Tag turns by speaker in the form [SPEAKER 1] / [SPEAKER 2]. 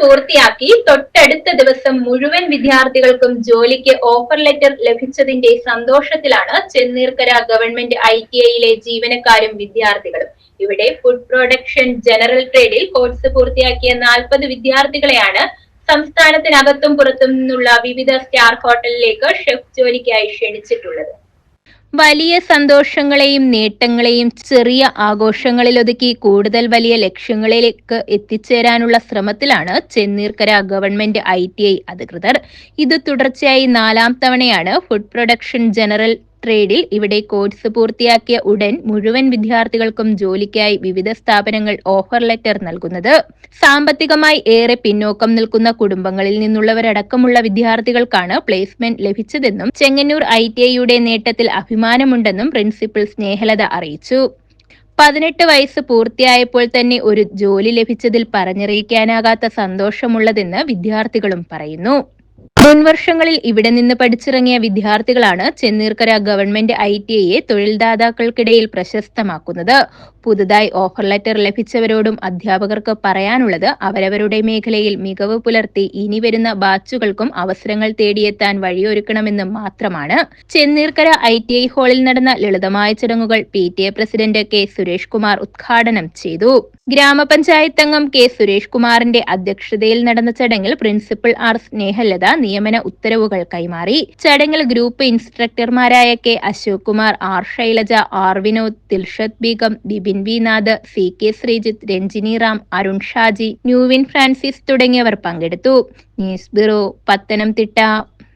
[SPEAKER 1] പൂർത്തിയാക്കി തൊട്ടടുത്ത ദിവസം മുഴുവൻ വിദ്യാർത്ഥികൾക്കും ജോലിക്ക് ഓഫർ ലെറ്റർ ലഭിച്ചതിന്റെ സന്തോഷത്തിലാണ് ചെന്നീർക്കര ഗവൺമെന്റ് ഐ ടി ഐയിലെ ജീവനക്കാരും വിദ്യാർത്ഥികളും. ഇവിടെ ഫുഡ് പ്രൊഡക്ഷൻ ജനറൽ ട്രേഡിൽ കോഴ്സ് പൂർത്തിയാക്കിയ നാൽപ്പത് വിദ്യാർത്ഥികളെയാണ് സംസ്ഥാനത്തിനകത്തും പുറത്തും നിന്നുള്ള വിവിധ സ്റ്റാർ ഹോട്ടലിലേക്ക് ഷെഫ് ജോലിക്കായി ക്ഷണിച്ചിട്ടുള്ളത്. വലിയ സന്തോഷങ്ങളെയും നേട്ടങ്ങളെയും ചെറിയ ആഘോഷങ്ങളിലൊതുക്കി കൂടുതൽ വലിയ ലക്ഷ്യങ്ങളിലേക്ക് എത്തിച്ചേരാനുള്ള ശ്രമത്തിലാണ് ചെന്നീർക്കര ഗവൺമെന്റ് ഐ അധികൃതർ. ഇത് തുടർച്ചയായി നാലാം തവണയാണ് ഫുഡ് പ്രൊഡക്ഷൻ ജനറൽ ട്രേഡിൽ ഇവിടെ കോഴ്സ് പൂർത്തിയാക്കിയ ഉടൻ മുഴുവൻ വിദ്യാർത്ഥികൾക്കും ജോലിക്കായി വിവിധ സ്ഥാപനങ്ങൾ ഓഫർ ലെറ്റർ നൽകുന്നത്. സാമ്പത്തികമായി ഏറെ പിന്നോക്കം നിൽക്കുന്ന കുടുംബങ്ങളിൽ നിന്നുള്ളവരടക്കമുള്ള വിദ്യാർത്ഥികൾക്കാണ് പ്ലേസ്മെന്റ് ലഭിച്ചതെന്നും ചെങ്ങന്നൂർ ഐ ടി ഐയുടെ നേട്ടത്തിൽ അഭിമാനമുണ്ടെന്നും പ്രിൻസിപ്പൽ സ്നേഹലത അറിയിച്ചു. പതിനെട്ട് വയസ്സ് പൂർത്തിയായപ്പോൾ തന്നെ ഒരു ജോലി ലഭിച്ചതിൽ പറഞ്ഞറിയിക്കാനാകാത്ത സന്തോഷമുള്ളതെന്ന് വിദ്യാർത്ഥികളും പറയുന്നു. മുൻവർഷങ്ങളിൽ ഇവിടെ നിന്ന് പഠിച്ചിറങ്ങിയ വിദ്യാർത്ഥികളാണ് ചെന്നീർക്കര ഗവൺമെന്റ് ഐ ടി ഐയെ തൊഴിൽദാതാക്കൾക്കിടയിൽ പ്രശസ്തമാക്കുന്നത്. പുതുതായി ഓഫർ ലെറ്റർ ലഭിച്ചവരോടും അധ്യാപകർക്ക് പറയാനുള്ളത് അവരവരുടെ മേഖലയിൽ മികവ് പുലർത്തി ഇനി വരുന്ന ബാച്ചുകൾക്കും അവസരങ്ങൾ തേടിയെത്താൻ വഴിയൊരുക്കണമെന്ന് മാത്രമാണ്. ചെന്നീർക്കര ഐ ടി ഐ ഹാളിൽ നടന്ന ലളിതമായ ചടങ്ങുകൾ P T A president K Suresh Kumar ഉദ്ഘാടനം ചെയ്തു. ഗ്രാമപഞ്ചായത്ത് അംഗം കെ സുരേഷ് കുമാറിന്റെ അധ്യക്ഷതയിൽ നടന്ന ചടങ്ങിൽ പ്രിൻസിപ്പൽ ആർ സ്നേഹലത നിയമന ഉത്തരവുകൾ കൈമാറി. ചടങ്ങിൽ group ഇൻസ്ട്രക്ടർമാരായ K Ashok Kumar R Shailaja R Vinod Dilshad Begum Bibin V Nath C K Sreejith Ranjini Ram Arun Shaji Newin Francis തുടങ്ങിയവർ പങ്കെടുത്തു. News bureau Pathanamthitta.